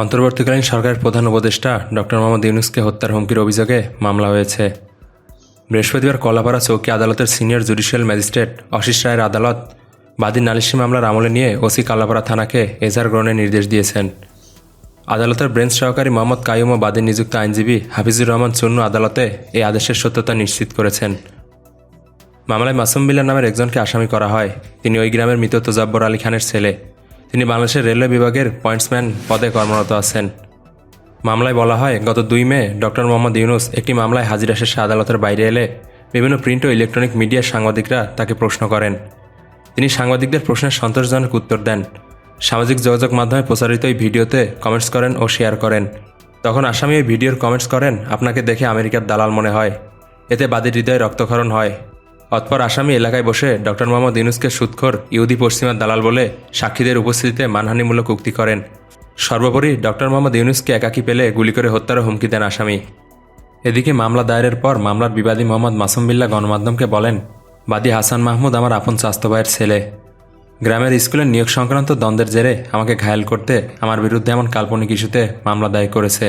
অন্তর্বর্তীকালীন সরকারের প্রধান উপদেষ্টা ডক্টর মোহাম্মদ ইউনুসকে হত্যার হুমকির অভিযোগে মামলা হয়েছে। বৃহস্পতিবার কলাপাড়া চৌকি আদালতের সিনিয়র জুডিশিয়াল ম্যাজিস্ট্রেট অশিস রায়ের আদালত বাদী নালিশি মামলার আমলে নিয়ে ওসি কালাপাড়া থানাকে এজার গ্রহণের নির্দেশ দিয়েছেন। আদালতের ব্রেঞ্চ সহকারী মোহাম্মদ কাইম ও বাদী নিযুক্ত আইনজীবী হাফিজুর রহমান চুন্নু আদালতে এই আদেশের সত্যতা নিশ্চিত করেছেন। মামলায় মাসুম বিল্লার নামের একজনকে আসামি করা হয়। তিনি ওই গ্রামের মৃত তোজাব্বর আলী খানের ছেলে। তিনি বাংলাদেশের রেলওয়ে বিভাগের পয়েন্টসম্যান পদে কর্মরত আছেন। মামলায় বলা হয়, গত দুই মে, ডক্টর মোহাম্মদ ইউনুস একটি মামলায় হাজিরা শেষে আদালতের বাইরে এলে বিভিন্ন প্রিন্ট ও ইলেকট্রনিক মিডিয়ার সাংবাদিকরা তাকে প্রশ্ন করেন। তিনি সাংবাদিকদের প্রশ্নের সন্তোষজনক উত্তর দেন। সামাজিক যোগাযোগ মাধ্যমে প্রচারিত এই ভিডিওতে কমেন্টস করেন ও শেয়ার করেন। তখন আসামি ওই ভিডিওর কমেন্টস করেন, আপনাকে দেখে আমেরিকার দালাল মনে হয়। এতে বাদীর হৃদয়ে রক্তক্ষরণ হয়। অতপর আসামি এলাকায় বসে ডক্টর মোহাম্মদ ইউনুসকে সুৎখর, ইহুদি পশ্চিমার দালাল বলে সাক্ষীদের উপস্থিতিতে মানহানিমূলক উক্তি করেন। সর্বোপরি ডক্টর মোহাম্মদ ইউনুসকে একাকী পেলে গুলি করে হত্যারও হুমকি দেন আসামি। এদিকে মামলা দায়েরের পর মামলার বিবাদী মোহাম্মদ মাসুম বিল্লাহ গণমাধ্যমকে বলেন, বাদী হাসান মাহমুদ আমার আপন চাস্তো ভাইয়ের ছেলে। গ্রামের স্কুলের নিয়োগ সংক্রান্ত দ্বন্দ্বের জেরে আমাকে ঘায়েল করতে আমার বিরুদ্ধে এমন কাল্পনিক ইস্যুতে মামলা দায়ের করেছে।